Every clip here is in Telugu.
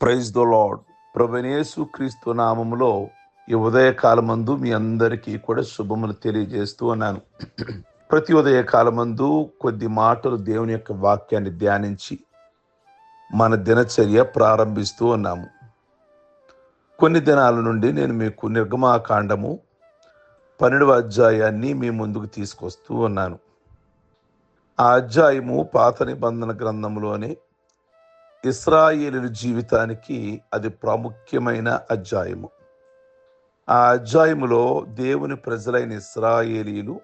ప్రైజ్ ద లాడ్ ప్రభనేసు క్రీస్తు నామములో ఈ ఉదయకాలమందు మీ అందరికీ కూడా శుభములు తెలియజేస్తూ ఉన్నాను. ప్రతి ఉదయకాలమందు కొద్ది మాటలు దేవుని యొక్క వాక్యాన్ని ధ్యానించి మన దినచర్య ప్రారంభిస్తూ ఉన్నాము. కొన్ని దినాల నుండి నేను మీకు నిర్గమాకాండము పన్నెండవ అధ్యాయాన్ని మీ ముందుకు తీసుకొస్తూ ఉన్నాను. ఆ అధ్యాయము పాత నిబంధన గ్రంథంలోనే ఇస్రాయేలు జీవితానికి అది ప్రాముఖ్యమైన అధ్యాయము. ఆ అధ్యాయములో దేవుని ప్రజలైన ఇస్రాయేలీలు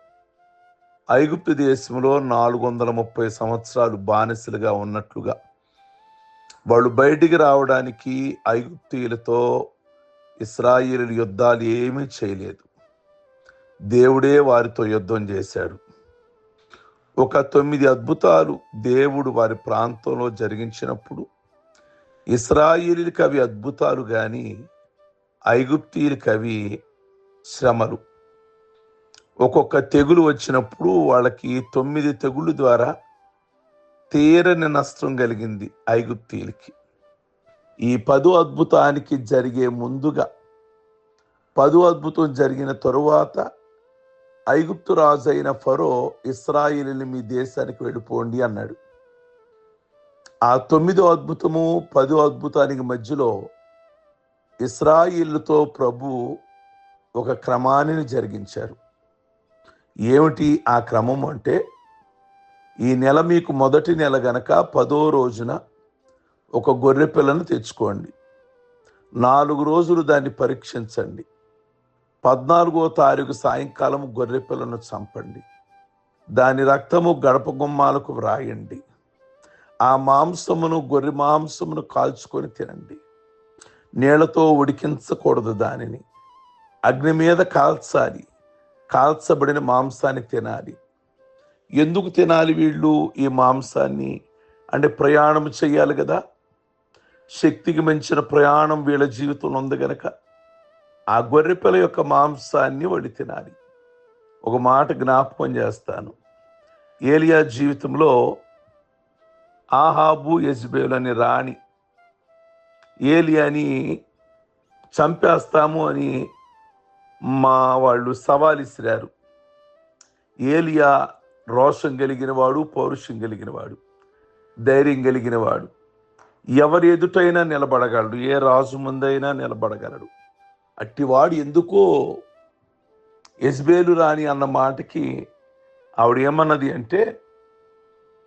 ఐగుప్తు దేశంలో నాలుగు వందల ముప్పై సంవత్సరాలు బానిసలుగా ఉన్నట్లుగా వాళ్ళు బయటికి రావడానికి ఐగుప్తీయులతో ఇస్రాయేలు యుద్ధాలు ఏమీ చేయలేదు. దేవుడే వారితో యుద్ధం చేశాడు. ఒక తొమ్మిది అద్భుతాలు దేవుడు వారి ప్రాంతంలో జరిగించినప్పుడు ఇస్రాయిలీలకు అవి అద్భుతాలు కానీ ఐగుప్తీయులకు అవి శ్రమలు. ఒక్కొక్క తెగులు వచ్చినప్పుడు వాళ్ళకి తొమ్మిది తెగులు ద్వారా తీరని నష్టం కలిగింది ఐగుప్తీయులకి. ఈ పదు అద్భుతానికి జరిగే ముందుగా పదు అద్భుతం జరిగిన తరువాత ఐగుప్తు రాజు అయిన ఫరో ఇస్రాయిల్ని మీ దేశానికి వెళ్ళిపోండి అన్నాడు. ఆ తొమ్మిదో అద్భుతము పదో అద్భుతానికి మధ్యలో ఇస్రాయిల్తో ప్రభు ఒక క్రమాన్ని జరిగించారు. ఏమిటి ఆ క్రమం అంటే ఈ నెల మీకు మొదటి నెల గనక పదో రోజున ఒక గొర్రె పిల్లను తెచ్చుకోండి. నాలుగు రోజులు దాన్ని పరీక్షించండి. పద్నాలుగో తారీఖు సాయంకాలం గొర్రెపిల్లను చంపండి. దాని రక్తము గడప గుమ్మాలకు వ్రాయండి. ఆ మాంసమును గొర్రె మాంసమును కాల్చుకొని తినండి. నీళ్ళతో ఉడికించకూడదు దానిని. అగ్ని మీద కాల్చాలి. కాల్చబడిన మాంసాన్ని తినాలి. ఎందుకు తినాలి వీళ్ళు ఈ మాంసాన్ని? అంటే ప్రయాణం చేయాలి కదా. శక్తికి మించిన ప్రయాణం వీళ్ళ జీవితంలో ఉంది కనుక ఆ గొర్రెపిల్ల యొక్క మాంసాన్ని వడి తినాలి. ఒక మాట జ్ఞాపకం చేస్తాను. ఏలియా జీవితంలో ఆహాబు యజ్బేలు అని రాణి ఏలియాని చంపేస్తాము అని మా వాళ్ళు సవాలిసిరారు ఏలియా రోషం కలిగిన వాడు పౌరుషం కలిగిన వాడు ధైర్యం కలిగిన వాడు. ఎవరి ఎదుటైనా నిలబడగలడు ఏ రాజు ముందైనా నిలబడగలడు. అట్టివాడు ఎందుకో ఎస్బేలు రాని అన్న మాటకి ఆవిడ ఏమన్నది అంటే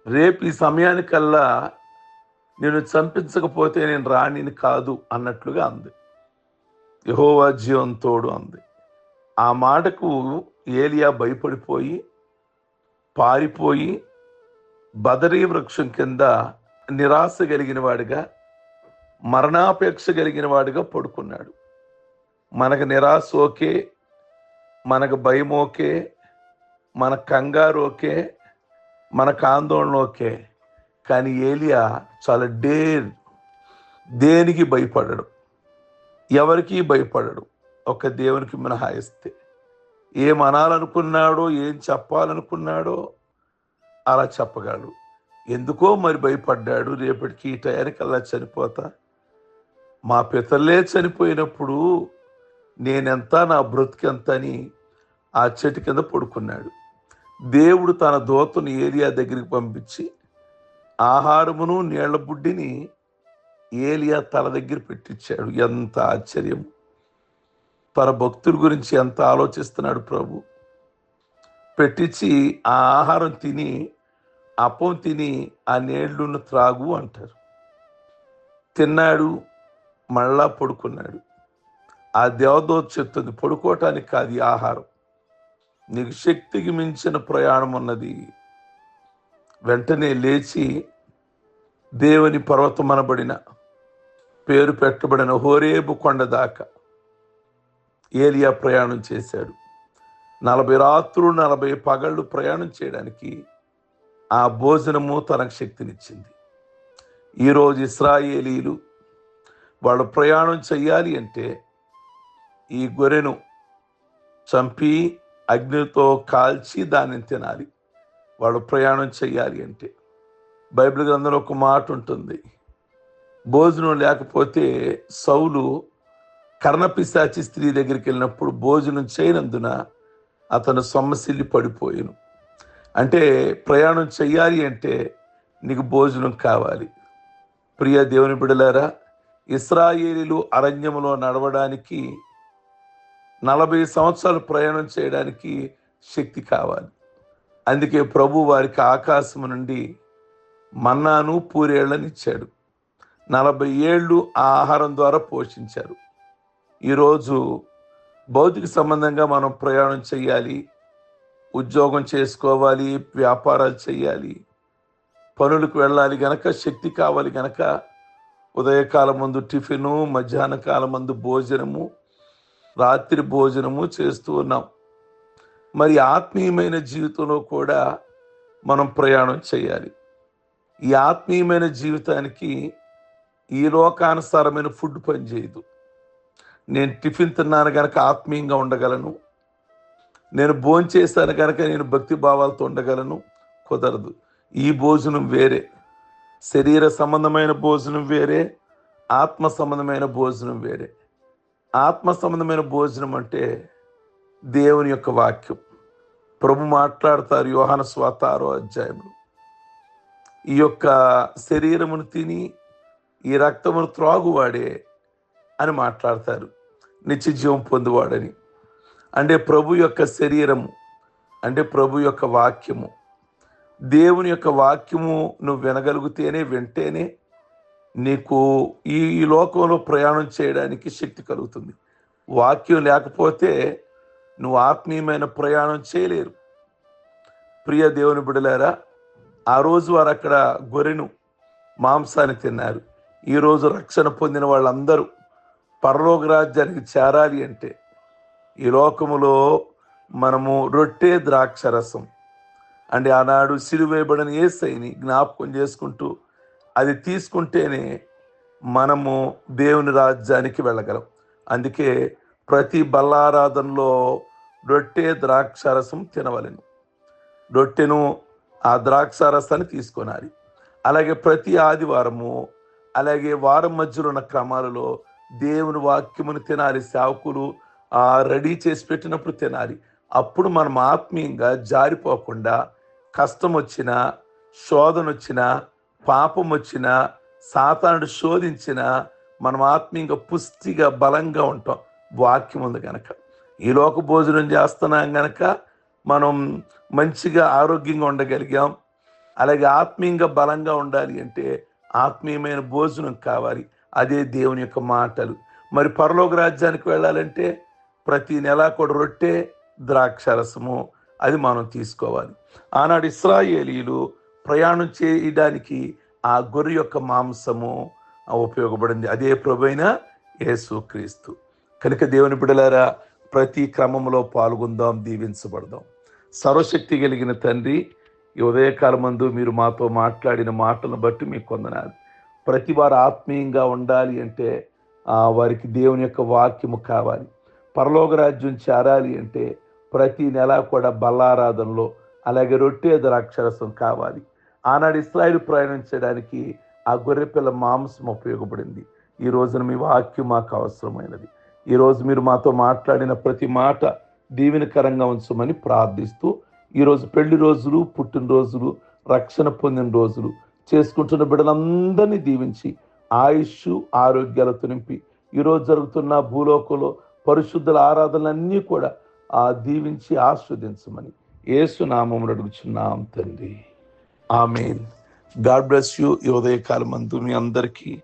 రేపు ఈ సమయానికల్లా నేను చంపించకపోతే నేను రాణిని కాదు అన్నట్లుగా అంది. యహోవా జీవంతోడు అంది. ఆ మాటకు ఏలియా భయపడిపోయి పారిపోయి బదరీ వృక్షం కింద నిరాశ కలిగిన వాడిగా మరణాపేక్ష కలిగిన వాడిగా పడుకున్నాడు. మనకు నిరాశ ఓకే మనకు భయం ఓకే మన కంగారు ఓకే మనకు ఆందోళన ఓకే. కానీ ఏలియా చాలా డేర్ దేనికి భయపడడు? ఎవరికి భయపడడు? ఒక దేవునికి మినహాయిస్తే. ఏం అనాలనుకున్నాడో ఏం చెప్పాలనుకున్నాడో అలా చెప్పగలడు. ఎందుకో మరి భయపడ్డాడు? రేపటికి ఈ టయానికి అలా చనిపోతా? మా పితల్లే చనిపోయినప్పుడు నేనెంత నా బ్రతికెంత అని ఆ చెట్టు కింద పడుకున్నాడు. దేవుడు తన దోతను ఏలియా దగ్గరికి పంపించి ఆహారమును నీళ్ళ బుడ్డిని ఏలియా తల దగ్గర పెట్టించాడు. ఎంత ఆశ్చర్యం! పర భక్తుల గురించి ఎంత ఆలోచిస్తున్నాడు ప్రభు. పెట్టించి ఆ ఆహారం తిని అప్పం తిని ఆ నీళ్ళను త్రాగు అంటారు. తిన్నాడు మళ్ళా పడుకున్నాడు. ఆ దేవదోత్ చెప్తుంది పడుకోవటానికి కాదు ఆహారం. నీకు శక్తికి మించిన ప్రయాణం ఉన్నది. వెంటనే లేచి దేవుని పర్వతమనబడిన పేరు పెట్టబడిన హోరేబు కొండ దాకా ఏలియా ప్రయాణం చేశాడు. నలభై రాత్రులు నలభై పగళ్ళు ప్రయాణం చేయడానికి ఆ భోజనము తనకు శక్తినిచ్చింది. ఈరోజు ఇస్రాయేలీలు వాళ్ళు ప్రయాణం చెయ్యాలి అంటే ఈ గొర్రెను చంపి అగ్నితో కాల్చి దాన్ని తినాలి. వాళ్ళు ప్రయాణం చెయ్యాలి అంటే. బైబిల్ గ్రంథంలో ఒక మాట ఉంటుంది. భోజనం లేకపోతే సౌలు కర్ణపిశాచి స్త్రీ దగ్గరికి వెళ్ళినప్పుడు భోజనం చేయనందున అతను సొమ్మసిల్లి పడిపోయాను. అంటే ప్రయాణం చెయ్యాలి అంటే నీకు భోజనం కావాలి. ప్రియ దేవుని బిడలారా ఇస్రాయేలీలు అరణ్యంలో నడవడానికి నలభై సంవత్సరాలు ప్రయాణం చేయడానికి శక్తి కావాలి. అందుకే ప్రభు వారికి ఆకాశం నుండి మన్నాను పూరేళ్ళని ఇచ్చాడు. నలభై ఏళ్ళు ఆ ఆహారం ద్వారా పోషించారు. ఈరోజు భౌతిక సంబంధంగా మనం ప్రయాణం చేయాలి ఉద్యోగం చేసుకోవాలి వ్యాపారాలు చేయాలి పనులకు వెళ్ళాలి గనక శక్తి కావాలి గనక ఉదయకాలం ముందు టిఫిను మధ్యాహ్న కాలం ముందు భోజనము రాత్రి భోజనము చేస్తూ ఉన్నాం. మరి ఆత్మీయమైన జీవితంలో కూడా మనం ప్రయాణం చేయాలి. ఈ ఆత్మీయమైన జీవితానికి ఈ లోకానుసారమైన ఫుడ్ పనిచేయదు. నేను టిఫిన్ తిన్నాను కనుక ఆత్మీయంగా ఉండగలను. నేను భోజనం చేశాను కనుక నేను భక్తి భావాలతో ఉండగలను. కుదరదు. ఈ భోజనం వేరే. శరీర సంబంధమైన భోజనం వేరే. ఆత్మ సంబంధమైన భోజనం వేరే. ఆత్మ సంబంధమైన భోజనం అంటే దేవుని యొక్క వాక్యం. ప్రభు మాట్లాడతారు యోహన స్వాత ఆరో అధ్యాయంలో ఈ యొక్క శరీరమును తిని ఈ రక్తమును త్రాగువాడే అని మాట్లాడతారు. నిత్య జీవం పొందువాడని. అంటే ప్రభు యొక్క శరీరము అంటే ప్రభు యొక్క వాక్యము. దేవుని యొక్క వాక్యము నువ్వు వినగలిగితేనే వింటేనే నీకు ఈ ఈ లోకంలో ప్రయాణం చేయడానికి శక్తి కలుగుతుంది. వాక్యం లేకపోతే నువ్వు ఆత్మీయమైన ప్రయాణం చేయలేరు. ప్రియ దేవుని బిడలారా ఆ రోజు వారు అక్కడ గొర్రెను మాంసాన్ని తిన్నారు. ఈరోజు రక్షణ పొందిన వాళ్ళందరూ పరలోక రాజ్యానికి చేరాలి అంటే ఈ లోకములో మనము రొట్టె ద్రాక్షరసం అంటే ఆనాడు సిలువేయబడిన ఏసైని జ్ఞాపకం చేసుకుంటూ అది తీసుకుంటేనే మనము దేవుని రాజ్యానికి వెళ్ళగలం. అందుకే ప్రతి బల్లారాధనలో రొట్టె ద్రాక్షారసం తినవలను. రొట్టెను ఆ ద్రాక్షారసాన్ని తీసుకొనాలి. అలాగే ప్రతి ఆదివారము అలాగే వారం మధ్యలో ఉన్న క్రమాలలో దేవుని వాక్యమును తినాలి సేవకులు ఆ రెడీ చేసి పెట్టినప్పుడు తినాలి. అప్పుడు మనం ఆత్మీయంగా జారిపోకుండా కష్టం వచ్చినా శోధన వచ్చినా పాపం వచ్చినా సాతానుడు శోధించినా మనం ఆత్మీయంగా పుష్టిగా బలంగా ఉంటాం. వాక్యం ఉంది కనుక ఈ లోక భోజనం చేస్తున్నాం కనుక మనం మంచిగా ఆరోగ్యంగా ఉండగలిగాం. అలాగే ఆత్మీయంగా బలంగా ఉండాలి అంటే ఆత్మీయమైన భోజనం కావాలి. అదే దేవుని యొక్క మాటలు. మరి పరలోక రాజ్యానికి వెళ్ళాలంటే ప్రతి నెల కూడా రొట్టె ద్రాక్షరసము అది మనం తీసుకోవాలి. ఆనాడు ఇస్రాయేలీలు ప్రయాణం చేయడానికి ఆ గొర్రె యొక్క మాంసము ఉపయోగపడింది. అదే ప్రభైన యేసుక్రీస్తు కనుక దేవుని బిడలారా ప్రతి క్రమంలో పాల్గొందాం దీవించబడదాం. సర్వశక్తి కలిగిన తండ్రి ఈ ఉదయకాలమందు మీరు మాతో మాట్లాడిన మాటలను బట్టి మీకు కొందనాలి ప్రతి వారు ఆత్మీయంగా ఉండాలి అంటే వారికి దేవుని యొక్క వాక్యము కావాలి. పరలోక రాజ్యం చేరాలి అంటే ప్రతి నెల కూడా బల్లారాధనలో అలాగే రొట్టె ద్రాక్షరసం కావాలి. ఆనాడు ఇస్రాయిల్ ప్రయాణం చేయడానికి ఆ గొర్రెపిల్ల మాంసం ఉపయోగపడింది. ఈ రోజున మీ వాక్యం మాకు అవసరమైనది. ఈరోజు మీరు మాతో మాట్లాడిన ప్రతి మాట దీవెనకరంగా ఉంచమని ప్రార్థిస్తూ ఈరోజు పెళ్ళి రోజులు పుట్టినరోజులు రక్షణ పొందిన రోజులు చేసుకుంటున్న బిడ్డలందరినీ దీవించి ఆయుష్ ఆరోగ్యాలతో నింపి ఈరోజు జరుగుతున్న భూలోకంలో పరిశుద్ధుల ఆరాధనలన్నీ కూడా ఆ దీవించి ఆస్వాదించమని ఏసునామములు అడుగుచున్నాం తండ్రి. ఆమెన్. గాడ్ బ్లెస్ యూ ఈ ఉదయకాలం అందు మీ అందరికీ.